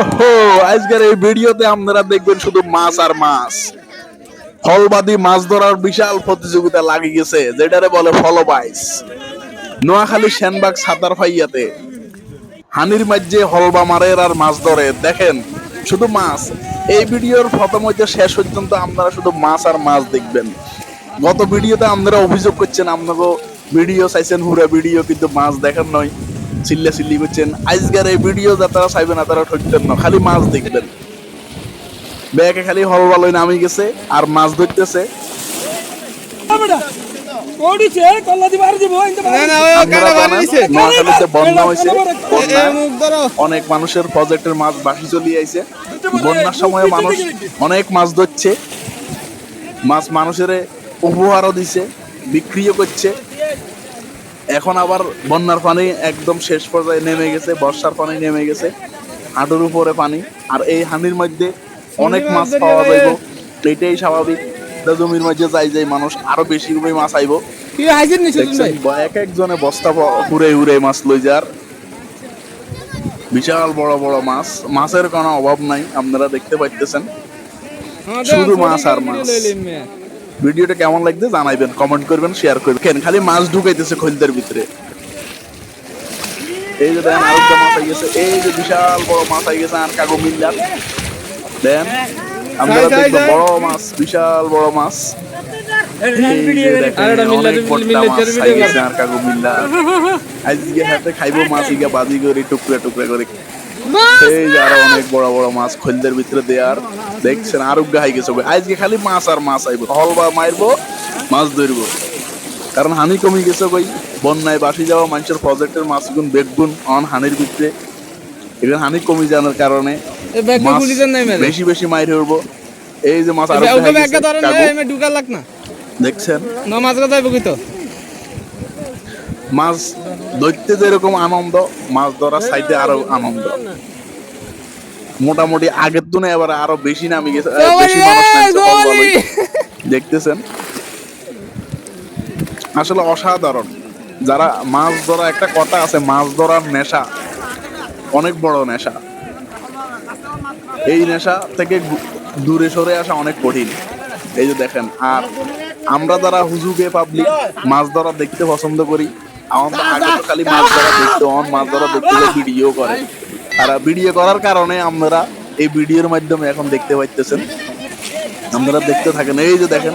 ওহো, আজকের এই ভিডিওতে আপনারা দেখবেন শুধু মাছ আর মাছ। ফলবাদী মাছ ধরার বিশাল প্রতিযোগিতা লাগিয়ে গেছে, যেটারে বলে ফলবাইস। নোয়াখালী সেনবাগ সাতার ফাইয়াতে হানির মাঝে হলবা মারের আর মাছ ধরে। দেখেন, শুধু মাছ। এই ভিডিওর প্রথম হইতে শেষ পর্যন্ত আপনারা শুধু মাছ আর মাছ দেখবেন। গত ভিডিওতে আপনারা অভিযোগ করছেন আপনাকে ভিডিও চাইছেন, হুরা ভিডিও, কিন্তু মাছ দেখেন নয় চিল্লা চিল্লি করছেন। আজকের এই ভিডিও যা তারা চাইবেন না তারা ঠকতেন না খালি মাছ দেখবেন। ব্যাগে খালি হলবা লই নামি গেছে আর মাছ ধরতেছে। অনেক মানুষের প্রজেক্টের মাছ বাসি চলে আইছে। বন্যার সময় মানুষ অনেক মাছ ধরছে। মাছ মানুষের উপহারও দিছে বিক্রিও করছে। এখন আবার বন্যার পানি একদম শেষ পর্যায়ে নেমে গেছে বর্ষার পানি নেমে গেছে হাঁটুর উপরে পানি আর এই হানির মধ্যে অনেক মাছ পাওয়া যাইব এটাই স্বাভাবিক জমির মাঝে যাই যাই মানুষ আরও বেশি করে মাছ আইব এক একজনে বস্তা উড়ে উড়ে মাছ লই যার বিশাল বড় বড় মাছ মাছের কোনো অভাব নাই আপনারা দেখতে পাইতেছেন শুধু মাছ আর মাছ। ভিডিওটা কেমন লাগছে জানাইবেন কমেন্ট করবেন শেয়ার করবেন। কেন খালি মাছ ঢুকাইতেছে খৈলদের ভিতরে। এই যে দেখেন আরেকটা মাছ আই গেছে এই যে বিশাল বড় মাছ আই গেছে আর কাগো মিল্লার দেন আমরা যাই। বড় মাছ বিশাল বড় মাছ। আজকে হাতে খাইবো মাছ ইগা বাজি করে টুকরা টুকরা করে। অনেক বড় বড় মাছ খৈলদের ভিতরে দেয়ার। দেখছেন আরোগ্য হাই গেছে আজকে খালি মাছ আর মাছ আইব। হল বা মারবো মাছ ধরবো। কারণ হানি কমে গেছে কই? বন্যায় বাসি যাওয়া মানুষের প্রজেক্টের মাছ মাছগুন বেগুন অন হানির ভিতরে। এখানে হানি কমে যাওয়ার কারণে বেশি বেশি মাইর হইব। এই যে মাছ আরও ঢুকা লাগ না। দেখছেন? না মাছ কথা বকি তো? মাছ ধরতে যেরকম আনন্দ মাছ ধরার সাইডে আরও আনন্দ। মোটামুটি আগের তুনে এবার আরও বেশি নামি গেছে বেশি মানুষ নামছে দেখতেছেন? আসলে অসাধারণ। যারা মাছ ধরা একটা কথা আছে মাছ ধরার নেশা অনেক বড় নেশা। এই নেশা থেকে দূরে সরে আসা অনেক কঠিন। এই যে দেখেন আর আমরা যারা হুজুগে পাবলিক, মাছ ধরা দেখতে পছন্দ করি। আমার আগে তো খালি মাছ ধরা দেখতে অন মাছ ধরা দেখতে ভিডিও করে। আর ভিডিও করার কারণে আমরা এই ভিডিওর মাধ্যমে এখন দেখতে পাইতেছেন। আপনারা দেখতে থাকেন, এই যে দেখেন,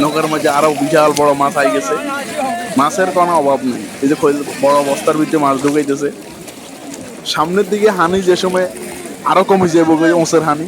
নৌকার মাঝে আরও বিশাল বড় মাছ আই গেছে। মাছের কোনো অভাব নেই। এই যে বড় বস্তার ভিতরে মাছ ঢুকাইতেছে। সামনের দিকে হানি যে সময় আরও কমে যাব ওঁসের হানি।